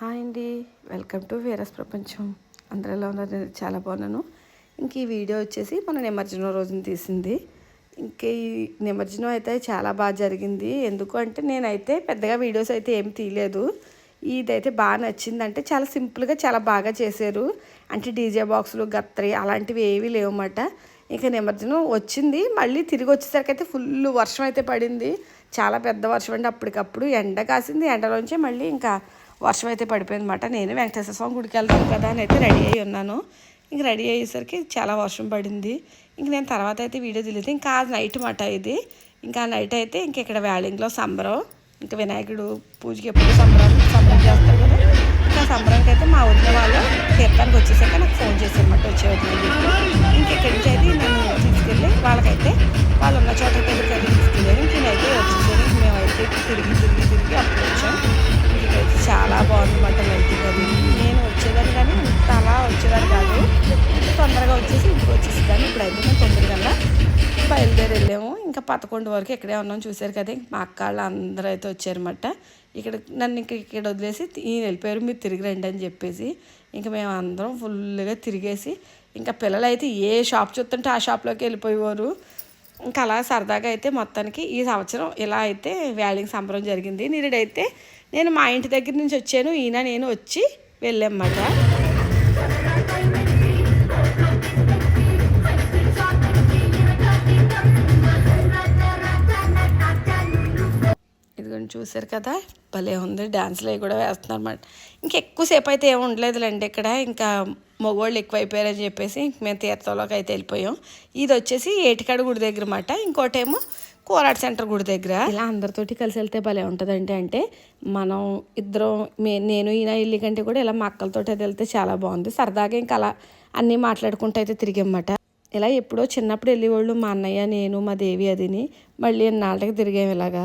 Hi అండి. Welcome to వీరస్ ప్రపంచం. అందరూ ఎలా ఉన్నారు? నేను చాలా బాగున్నాను. ఇంక ఈ వీడియో వచ్చేసి మన నిమజ్జనం రోజున తీసింది. ఇంక ఈ నిమజ్జనం అయితే చాలా బాగా జరిగింది. ఎందుకు అంటే నేనైతే పెద్దగా వీడియోస్ అయితే ఏం తీయలేదు. ఇదైతే బాగా నచ్చింది అంటే చాలా సింపుల్గా చాలా బాగా చేశారు. అంటే డీజే బాక్సులు గత్రి అలాంటివి ఏవి లేవన్నమాట. ఇంక నిమజ్జనం వచ్చింది. మళ్ళీ తిరిగి వచ్చేసరికి అయితే ఫుల్ వర్షం అయితే పడింది. చాలా పెద్ద వర్షం అండి. అప్పటికప్పుడు ఎండ కాసింది. ఎండలోంచి మళ్ళీ ఇంకా వర్షం అయితే పడిపోయింది అనమాట నేను వెంకటేశ్వర స్వామి గుడికి వెళ్తాను కదా అని అయితే రెడీ అయ్యి ఉన్నాను. ఇంక రెడీ అయ్యేసరికి చాలా వర్షం పడింది. ఇంక నేను తర్వాత అయితే వీడియో తెలియదు ఇంకా ఆ నైట్ మాట ఇది. ఇంకా నైట్ అయితే ఇంక ఇక్కడ వ్యాలింగ్లో సంబరం ఇంకా వినాయకుడు పూజకి ఎప్పుడు సంబరం సంబరం చేస్తారు కదా. ఇంకా సంబరానికి అయితే మా వదిన వాళ్ళు తీర్థానికి వచ్చేసాక నాకు ఫోన్ చేశారన్నమాట వచ్చే వదిన పదకొండు వరకు ఇక్కడే ఉన్నాం. చూశారు కదా మా అక్క వాళ్ళు అందరూ అయితే వచ్చారన్నమాట. ఇక్కడ నన్ను ఇంక ఇక్కడ వదిలేసి ఈయన వెళ్ళిపోయారు మీరు తిరిగి రండి అని చెప్పేసి. ఇంకా మేము అందరం ఫుల్గా తిరిగేసి ఇంకా పిల్లలు అయితే ఏ షాప్ చూస్తుంటే ఆ షాప్లోకి వెళ్ళిపోయేవారు. ఇంకా అలా సరదాగా అయితే మొత్తానికి ఈ సంవత్సరం ఇలా అయితే వ్యాలింగ్ సంబరం జరిగింది. నిరుడైతే నేను మా ఇంటి దగ్గర నుంచి వచ్చాను ఈయన నేను వచ్చి వెళ్ళామన్నమాట. చూసారు కదా? భలే ఉంది. డ్యాన్స్లు అవి కూడా వేస్తున్నారు అనమాట ఇంకెక్కువసేపు అయితే ఏమి ఉండలేదులేండి ఇక్కడ. ఇంకా మగవాళ్ళు ఎక్కువైపోయారని చెప్పేసి ఇంక మేము తీర్థంలోకి అయితే వెళ్ళిపోయాం. ఇది వచ్చేసి ఏటికాడ గుడి దగ్గర అన్నమాట. ఇంకోటేమో కోలాట్ సెంటర్ గుడి దగ్గర. ఇలా అందరితోటి కలిసి వెళ్తే భలే ఉంటుందండి. అంటే మనం ఇద్దరం మే నేను ఈయన ఇల్లు కంటే కూడా ఇలా మా అయితే వెళ్తే చాలా బాగుంది. సరదాగా ఇంకా అలా అన్నీ మాట్లాడుకుంటూ అయితే తిరిగామన్నమాట ఇలా ఎప్పుడో చిన్నప్పుడు వెళ్ళేవాళ్ళు మా అన్నయ్య నేను మా దేవి అదిని. మళ్ళీ నాళ్ళకి తిరిగాం ఇలాగా.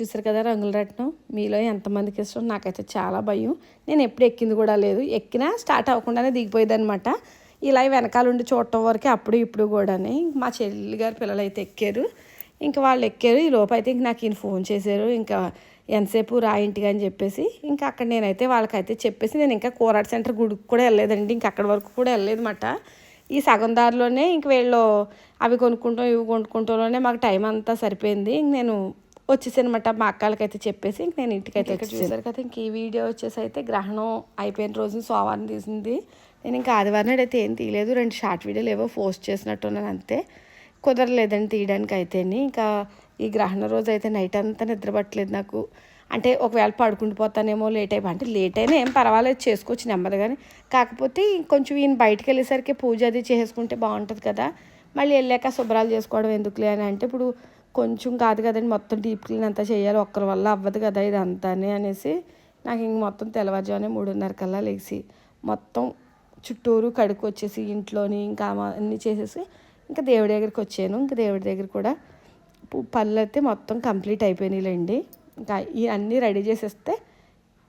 చూసారు కదా రంగుల రత్నం మీలో ఎంతమందికి ఇష్టం? నాకైతే చాలా భయం. నేను ఎప్పుడు ఎక్కింది కూడా లేదు. ఎక్కినా స్టార్ట్ అవ్వకుండానే దిగిపోయేది అనమాట ఇలా వెనకాల ఉండి చూడటం వరకే అప్పుడు ఇప్పుడు కూడానే మా చెల్లి గారి పిల్లలు అయితే ఎక్కారు. ఇంకా వాళ్ళు ఎక్కారు. ఈ లోపు అయితే ఇంక నాకు ఈయన ఫోన్ చేశారు. ఇంకా ఎంతసేపు రా ఇంటికి అని చెప్పేసి ఇంకా అక్కడ నేనైతే వాళ్ళకైతే చెప్పేసి నేను ఇంకా కోరాట్ సెంటర్ గుడికి కూడా వెళ్ళలేదండి. ఇంక అక్కడ వరకు కూడా వెళ్ళలేదు అనమాట ఈ సగం దారిలోనే ఇంక వీళ్ళు అవి కొనుక్కుంటాం ఇవి కొనుక్కుంటాంలోనే మాకు టైం అంతా సరిపోయింది. ఇంక నేను వచ్చేసానమాట మా అక్కలకైతే చెప్పేసి ఇంక నేను ఇంటికైతే చూసారు కదా? ఇంక ఈ వీడియో వచ్చేసి అయితే గ్రహణం అయిపోయిన రోజు సోమవారం తీసింది. నేను ఇంకా ఆదివారం నాడు అయితే ఏం తీయలేదు. రెండు షార్ట్ వీడియోలు ఏవో పోస్ట్ చేసినట్టున్నాను అంతే. కుదరలేదండి తీయడానికి అయితేని. ఇంకా ఈ గ్రహణ రోజు అయితే నైట్ అంతా నిద్రపట్టలేదు నాకు. అంటే ఒకవేళ పడుకుంటూ పోతానేమో లేట్ అయిపో అంటే లేట్ అయినా ఏం పర్వాలేదు చేసుకోవచ్చు నెమ్మది కానీ కాకపోతే కొంచెం ఈయన బయటకు వెళ్ళేసరికి పూజ అది చేసుకుంటే బాగుంటుంది కదా. మళ్ళీ వెళ్ళాక శుభ్రాలు చేసుకోవడం ఎందుకులే అని అంటే ఇప్పుడు కొంచెం కాదు కదండి మొత్తం డీప్ క్లీన్ అంతా చేయాలి ఒక్కరి వల్ల అవ్వదు కదా ఇది ఇదంతా అనేసి నాకు ఇంక మొత్తం తెల్లవారుజామునే మూడున్నర కల్లా లేచి మొత్తం చుట్టూరు కడుక్కు వచ్చేసి ఇంట్లోని ఇంకా అన్నీ చేసేసి ఇంకా దేవుడి దగ్గరికి వచ్చాను. ఇంకా దేవుడి దగ్గర కూడా పళ్ళు అయితే మొత్తం కంప్లీట్ అయిపోయినాయిలేండి. ఇంకా ఈ అన్నీ రెడీ చేసేస్తే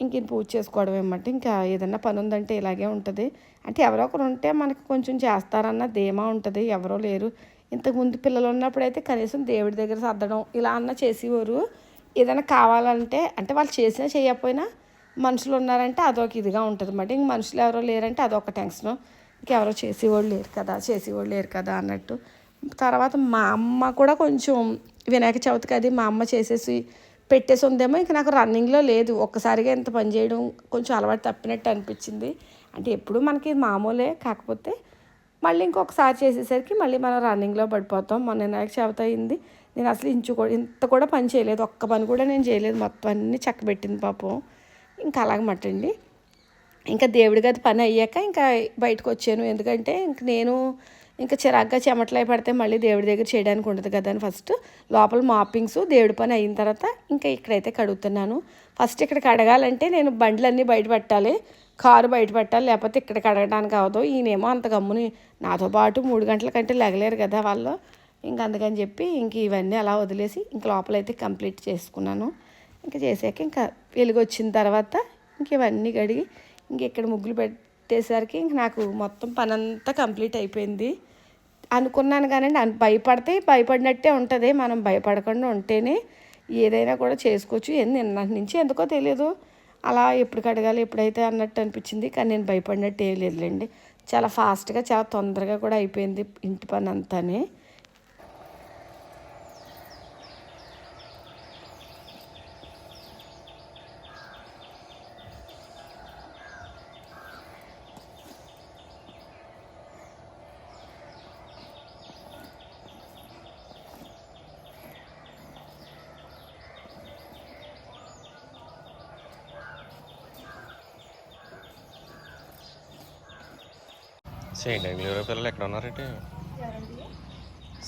ఇంక పూజ చేసుకోవడం ఏమంట ఇంకా ఏదన్నా పని ఉందంటే ఇలాగే ఉంటుంది. అంటే ఎవరో ఒకరు ఉంటే మనకి కొంచెం చేస్తారన్న ధీమా ఉంటుంది ఎవరో లేరు. ఇంతకుముందు పిల్లలు ఉన్నప్పుడు అయితే కనీసం దేవుడి దగ్గర సర్దడం ఇలా అన్న చేసేవారు. ఏదైనా కావాలంటే అంటే వాళ్ళు చేసినా చేయకపోయినా మనుషులు ఉన్నారంటే అదొక ఇదిగా ఉంటుంది అన్నమాట ఇంక మనుషులు ఎవరో లేరంటే అదొక టెన్షన్. ఇంకెవరో చేసేవాళ్ళు లేరు కదా చేసేవాళ్ళు లేరు కదా అన్నట్టు. తర్వాత మా అమ్మ కూడా కొంచెం వినాయక చవితికి అది మా అమ్మ చేసేసి పెట్టేసి ఉందేమో ఇంక నాకు రన్నింగ్లో లేదు. ఒక్కసారిగా ఇంత పని చేయడం కొంచెం అలవాటు తప్పినట్టు అనిపించింది. అంటే ఎప్పుడు మనకి మామూలే కాకపోతే మళ్ళీ ఇంకొకసారి చేసేసరికి మళ్ళీ మనం రన్నింగ్లో పడిపోతాం. మొన్న నాకు చవితి అయింది. నేను అసలు ఇంచు కూడా ఇంత కూడా పని చేయలేదు. ఒక్క పని కూడా నేను చేయలేదు. మొత్తం అన్నీ చక్కబెట్టింది పాపం. ఇంకా అలాగమటండి ఇంకా దేవుడి గది పని అయ్యాక ఇంకా బయటకు వచ్చాను. ఎందుకంటే ఇంక నేను ఇంకా చిరాగ్గా చెమటలై పడితే మళ్ళీ దేవుడి దగ్గర చేయడానికి ఉండదు కదా అని ఫస్ట్. లోపల మాపింగ్స్ దేవుడి పని అయిన తర్వాత ఇంకా ఇక్కడైతే కడుగుతున్నాను. ఫస్ట్ ఇక్కడ కడగాలంటే నేను బండ్లన్నీ బయట పెట్టాలి. కారు బయట పెట్టాలి. లేకపోతే ఇక్కడ కడగడానికి అవదు. ఈయనేమో అంత గమ్ముని నాతో పాటు మూడు గంటల కంటే లెగలేరు కదా వాళ్ళు. ఇంక అందుకని చెప్పి ఇంక ఇవన్నీ అలా వదిలేసి ఇంక లోపలైతే కంప్లీట్ చేసుకున్నాను. ఇంకా చేసాక ఇంకా వెలుగు వచ్చిన తర్వాత ఇంక ఇవన్నీ కడిగి ఇంక ఇక్కడ ముగ్గులు పెట్టేసరికి ఇంక నాకు మొత్తం పని అంతా కంప్లీట్ అయిపోయింది. అనుకున్నాను కానీ భయపడితే భయపడినట్టే ఉంటుంది. మనం భయపడకుండా ఉంటేనే ఏదైనా కూడా చేసుకోవచ్చు. ఏం నిన్న నుంచి ఎందుకో తెలియదు అలా ఎప్పుడు కడగాలి ఎప్పుడైతే అన్నట్టు అనిపించింది. కానీ నేను భయపడినట్టు ఏం లేదులేండి. చాలా ఫాస్ట్గా చాలా తొందరగా కూడా అయిపోయింది ఇంటి పని అంతానే. సెయింట్ అండ్ గ్లోరీ పిల్లలు ఎక్కడ ఉన్నారంటే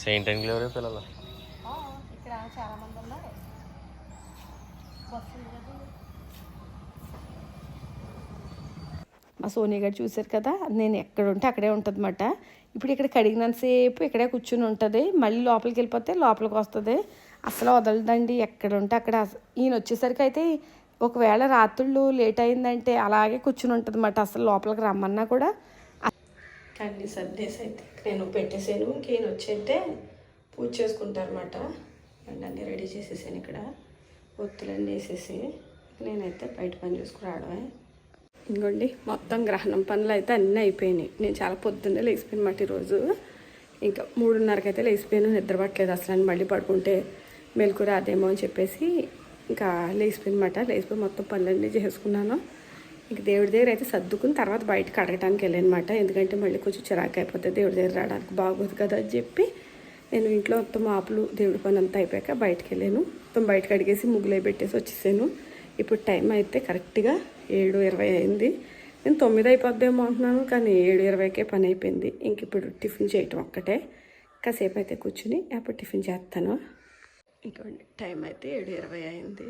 సెయింట్ అండ్ గ్లోరీ పిల్లలు ఇక్కడ చాలా మంది ఉన్నారు మా సోనియా గారు చూశారు కదా నేను ఎక్కడ ఉంటే అక్కడే ఉంటుందన్నమాట. ఇప్పుడు ఇక్కడ కడిగినంతసేపు ఇక్కడే కూర్చుని ఉంటుంది. మళ్ళీ లోపలికి వెళ్ళిపోతే లోపలికి వస్తుంది. అసలు వదలదండి ఎక్కడ ఉంటే అక్కడ. ఈయన వచ్చేసరికి అయితే ఒకవేళ రాత్రుళ్ళు లేట్ అయిందంటే అలాగే కూర్చుని ఉంటుంది అన్నమాట అసలు లోపలికి రమ్మన్నా కూడా. అన్ని సర్దేసి అయితే నేను పెట్టేసాను. ఇంకేం వచ్చైతే పూజ చేసుకుంటారన్నమాట. అండ్ అన్నీ రెడీ చేసేసాను ఇక్కడ. ఒత్తులన్నీ వేసేసి నేనైతే బయట పని చూసుకుని రావడమే ఇంకోండి మొత్తం గ్రహణం పనులు అయితే అన్నీ అయిపోయినాయి. నేను చాలా పొద్దున్నే లేచిపోయిన మాట ఈరోజు. ఇంకా మూడున్నరకి అయితే లేచిపోయాను. నిద్ర పట్టలేదు అసలు. అని మళ్ళీ పడుకుంటే మెలకు రాదేమో అని చెప్పేసి ఇంకా లేచిపోయినమాట లేచిపోయి మొత్తం పనులన్నీ చేసుకున్నాను. ఇంక దేవుడి దగ్గర అయితే సర్దుకుని తర్వాత బయటకు అడగటానికి వెళ్ళానమాట. ఎందుకంటే మళ్ళీ కొంచెం చిరాకు అయిపోతే దేవుడి దగ్గర రావడానికి బాగోదు కదా అని చెప్పి నేను ఇంట్లో మొత్తం ఆపులు దేవుడి పని అంతా అయిపోయాక బయటకు వెళ్ళాను. మొత్తం బయటకు అడిగేసి ముగ్గులే పెట్టేసి వచ్చేసాను. ఇప్పుడు టైం అయితే కరెక్ట్గా ఏడు ఇరవై అయింది. నేను తొమ్మిది అయిపోద్దేమో అంటున్నాను కానీ ఏడు ఇరవైకే పని అయిపోయింది. ఇంక ఇప్పుడు టిఫిన్ చేయటం ఒక్కటే. కాసేపు అయితే కూర్చుని అప్పుడు టిఫిన్ చేస్తాను. ఇంకోండి టైం అయితే ఏడు ఇరవై అయింది.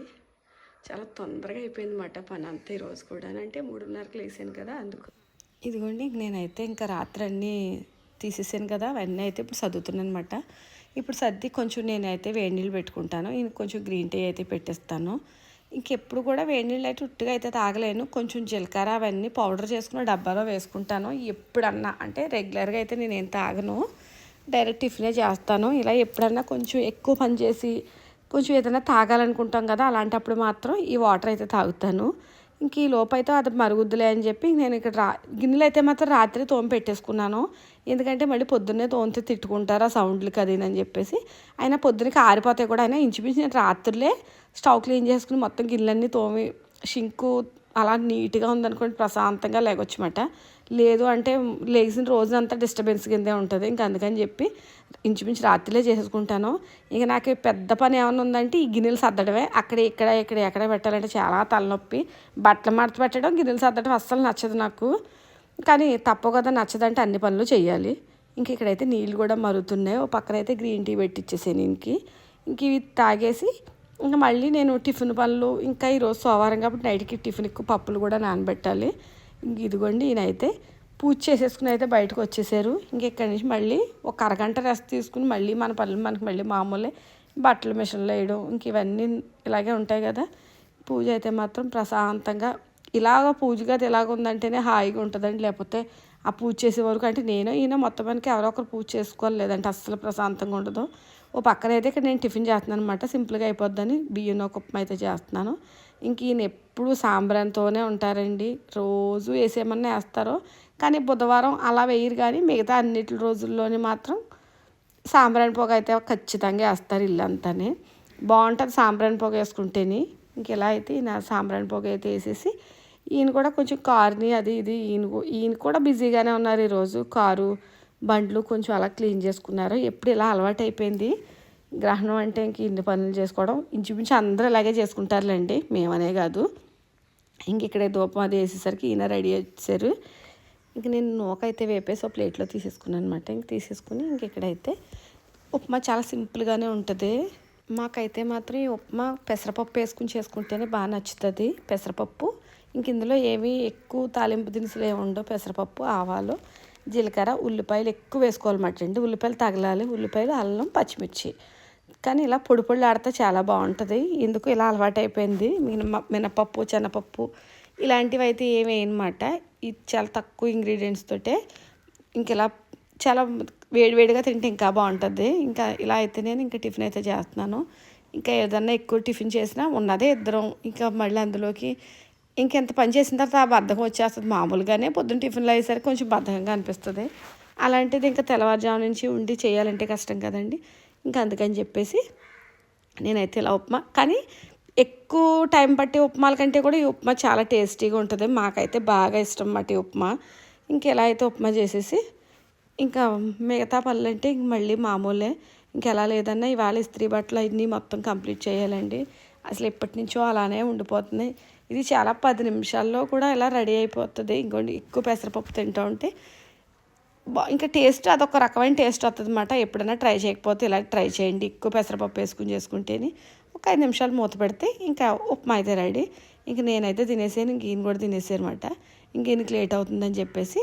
చాలా తొందరగా అయిపోయింది మాట పని అంతా ఈరోజు కూడా అంటే మూడున్నరకు లేసాను కదా అందుకు. ఇదిగోండి ఇంక నేనైతే ఇంకా రాత్రి అన్నీ తీసేసాను కదా అవన్నీ అయితే ఇప్పుడు సర్దుతున్నాను అనమాట ఇప్పుడు సర్ది కొంచెం నేనైతే వేడి నీళ్ళు పెట్టుకుంటాను ఇంక కొంచెం గ్రీన్ టీ అయితే పెట్టేస్తాను. ఇంకెప్పుడు కూడా వేడి నీళ్ళు అయితే ఉట్టుగా అయితే తాగలేను. కొంచెం జీలకర్ర అవన్నీ పౌడర్ చేసుకుని డబ్బాలో వేసుకుంటాను. ఎప్పుడన్నా అంటే రెగ్యులర్గా అయితే నేను ఏం తాగను డైరెక్ట్ టిఫినే చేస్తాను. ఇలా ఎప్పుడన్నా కొంచెం ఎక్కువ పని చేసి కొంచెం ఏదైనా తాగాలనుకుంటాం కదా అలాంటప్పుడు మాత్రం ఈ వాటర్ అయితే తాగుతాను. ఇంక ఈ లోపైతే అయితే అది మరుగుద్దులే అని చెప్పి నేను ఇక్కడ రా గిన్నెలు అయితే మాత్రం రాత్రి తోమి పెట్టేసుకున్నాను. ఎందుకంటే మళ్ళీ పొద్దున్నే తోమితే తిట్టుకుంటారు ఆ సౌండ్లు కదేనని చెప్పేసి. అయినా పొద్దునకి ఆరిపోతాయి కూడా అయినా ఇంచుమించు నేను రాత్రులే స్టవ్ క్లీన్ చేసుకుని మొత్తం గిన్నెలన్నీ తోమి షింకు అలా నీట్గా ఉందనుకోండి ప్రశాంతంగా లేకొచ్చమాట లేదు అంటే లేచిన రోజునంతా డిస్టర్బెన్స్ కిందే ఉంటుంది. ఇంకా అందుకని చెప్పి ఇంచుమించు రాత్రిలే చేసేసుకుంటాను. ఇక నాకు పెద్ద పని ఏమైనా ఉందంటే ఈ గిన్నెలు సర్దడమే. అక్కడ ఇక్కడ ఇక్కడ ఎక్కడ పెట్టాలంటే చాలా తలనొప్పి. బట్టలు మడత పెట్టడం గిన్నెలు సర్దడం అస్సలు నచ్చదు నాకు. కానీ తప్ప కదా నచ్చదంటే అన్ని పనులు చేయాలి ఇంక ఇక్కడైతే నీళ్ళు కూడా మరుగుతున్నాయి. ఓ పక్కన అయితే గ్రీన్ టీ పెట్టిచ్చేసాను ఇంకి ఇంక ఇవి తాగేసి ఇంకా మళ్ళీ నేను టిఫిన్ పనులు ఇంకా ఈరోజు సోమవారం కాబట్టి నైట్కి టిఫిన్కి పప్పులు కూడా నానబెట్టాలి. ఇదిగోండి ఈయనైతే పూజ చేసేసుకుని అయితే బయటకు వచ్చేసారు. ఇంకెక్కడి నుంచి మళ్ళీ ఒక అరగంట రెస్ట్ తీసుకుని మళ్ళీ మన పనులు మనకి మళ్ళీ మామూలే బట్టలు మిషన్లో వేయడం ఇంక ఇవన్నీ ఇలాగే ఉంటాయి కదా. పూజ అయితే మాత్రం ప్రశాంతంగా ఇలాగ పూజ గది ఇలాగ ఉందంటేనే హాయిగా ఉంటుందండి. లేకపోతే ఆ పూజ చేసే వరకు అంటే నేను ఈయన మొత్తం ఎవరో ఒకరు పూజ చేసుకోవాలి లేదంటే అస్సలు ప్రశాంతంగా ఉండదు. ఓ పక్కన అయితే ఇక్కడ నేను టిఫిన్ చేస్తున్నాను అనమాట సింపుల్గా అయిపోద్దని బియ్యం ఒక ఉప్మా అయితే చేస్తున్నాను. ఇంక ఈయన ఎప్పుడు సాంబ్రాన్తోనే ఉంటారండి. రోజు వేసేమన్నా వేస్తారో కానీ బుధవారం అలా వేయరు కానీ మిగతా అన్నిటి రోజుల్లోని మాత్రం సాంబ్రాణి పొగ అయితే ఖచ్చితంగా వేస్తారు ఇల్లు అంతానే బాగుంటుంది సాంబ్రాణి పొగ వేసుకుంటేనే. ఇంక ఇలా అయితే ఈయన సాంబ్రాణి పొగ అయితే వేసేసి ఈయన కూడా కొంచెం కార్ని అది ఇది ఈయన ఈయన కూడా బిజీగానే ఉన్నారు ఈరోజు. కారు బండ్లు కొంచెం అలా క్లీన్ చేసుకున్నారు. ఎప్పుడు ఇలా అలవాటు అయిపోయింది గ్రహణం అంటే ఇంక ఇన్ని పనులు చేసుకోవడం. ఇంచుమించు అందరూ ఇలాగే చేసుకుంటారులేండి. మేమనే కాదు. ఇంక ఇక్కడే ధూపం అది వేసేసరికి ఈయన రెడీ వచ్చారు ఇంక నేను నూకైతే వేపేసి ఒక ప్లేట్లో తీసేసుకున్నాను అనమాట ఇంక తీసేసుకుని ఇంక ఇక్కడైతే ఉప్మా చాలా సింపుల్గానే ఉంటుంది. మాకైతే మాత్రం ఈ ఉప్మా పెసరపప్పు వేసుకుని చేసుకుంటేనే బాగా నచ్చుతుంది. పెసరపప్పు ఇంక ఇందులో ఏమీ ఎక్కువ తాలింపు దినుసులు ఏమి ఉండవు. పెసరపప్పు ఆవాలు జీలకర్ర ఉల్లిపాయలు ఎక్కువ వేసుకోవాలన్నమాట అండి. ఉల్లిపాయలు తగలాలి. ఉల్లిపాయలు అల్లం పచ్చిమిర్చి. కానీ ఇలా పొడి పొడి ఆడితే చాలా బాగుంటుంది. ఎందుకు ఇలా అలవాటు అయిపోయింది మినప మినపప్పు శనపప్పు ఇలాంటివి అయితే ఏమి వేయనమాట. ఇది చాలా తక్కువ ఇంగ్రీడియంట్స్ తోటే ఇంకెలా చాలా వేడివేడిగా తింటే ఇంకా బాగుంటుంది. ఇంకా ఇలా అయితే నేను ఇంకా టిఫిన్ అయితే చేస్తున్నాను. ఇంకా ఏదన్నా ఎక్కువ టిఫిన్ చేసినా ఉన్నదే ఇద్దరం. ఇంకా మళ్ళీ అందులోకి ఇంకెంత పని చేసిన తర్వాత ఆ బద్ధకం వచ్చేస్తుంది. మామూలుగానే పొద్దున్న టిఫిన్లు అయ్యేసరికి కొంచెం బద్ధకంగా అనిపిస్తుంది. అలాంటిది ఇంకా తెల్లవారుజాము నుంచి ఉండి చేయాలంటే కష్టం కదండి. ఇంకా అందుకని చెప్పేసి నేనైతే ఇలా ఉప్మా. కానీ ఎక్కువ టైం పట్టే ఉప్మాల కంటే కూడా ఈ ఉప్మా చాలా టేస్టీగా ఉంటుంది. మాకైతే బాగా ఇష్టం అన్నమాట ఈ ఉప్మా. ఇంకెలా అయితే ఉప్మా చేసేసి ఇంకా మిగతా పనులు అంటే ఇంక మళ్ళీ మామూలే. ఇంకెలా లేదన్నా ఇవాళ ఇస్త్రీ బట్టలు అన్నీ మొత్తం కంప్లీట్ చేయాలండి. అసలు ఎప్పటి నుంచో అలానే ఉండిపోతున్నాయి ఇది చాలా పది నిమిషాల్లో కూడా ఇలా రెడీ అయిపోతుంది. ఇంకోండి ఎక్కువ పెసరపప్పు తింటూ ఉంటే ఇంకా టేస్ట్ అదొక రకమైన టేస్ట్ వస్తుంది అనమాట ఎప్పుడైనా ట్రై చేయకపోతే ఇలా ట్రై చేయండి. ఎక్కువ పెసరపప్పు వేసుకుని చేసుకుంటేనే ఒక ఐదు నిమిషాలు మూత పెడితే ఇంకా ఉప్మా అయితే రెడీ. ఇంక నేనైతే తినేసాను ఇంక ఈయన కూడా తినేసాను అనమాట ఇంక ఈయనకి లేట్ అవుతుందని చెప్పేసి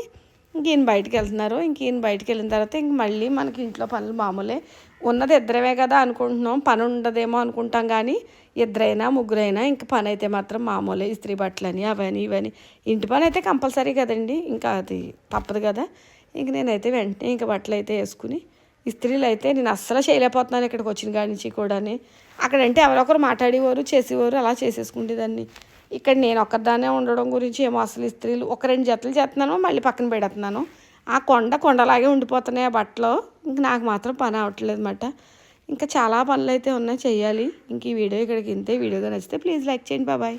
ఇంక ఈయన బయటకు వెళ్తున్నారు. ఇంక ఈయన బయటికి వెళ్ళిన తర్వాత ఇంక మళ్ళీ మనకి ఇంట్లో పనులు మామూలే. ఉన్నది ఇద్దరమే కదా అనుకుంటున్నాం. పని ఉండదేమో అనుకుంటాం కానీ ఇద్దరైనా ముగ్గురైనా ఇంక పని అయితే మాత్రం మామూలే. ఇస్త్రీ బట్టలని అవని ఇవని. ఇంటి పని అయితే కంపల్సరీ కదండి. ఇంకా అది తప్పదు కదా. ఇంక నేనైతే వెంటనే ఇంక బట్టలు అయితే వేసుకుని ఇస్త్రీలు అయితే నేను అస్సలు చేయలేకపోతున్నాను ఇక్కడికి వచ్చిన కాడి నుంచి కూడాని. అక్కడంటే ఎవరొకరు మాట్లాడేవారు చేసేవారు అలా చేసేసుకునేదాన్ని ఇక్కడ నేను ఒక్కదానే ఉండడం గురించి ఏమో అసలు ఇస్త్రీలు ఒక రెండు జతలు చేస్తున్నాను మళ్ళీ పక్కన పెడుతున్నాను ఆ కొండ కొండలాగే ఉండిపోతున్నాయి ఆ బట్టలు ఇంక నాకు మాత్రం పని అవ్వట్లేదు అనమాట ఇంకా చాలా పనులు అయితే ఉన్నాయి చేయాలి ఇంక ఈ వీడియో ఇక్కడికి ఇంతే. వీడియోగా నచ్చితే ప్లీజ్ లైక్ చేయండి. బాబాయ్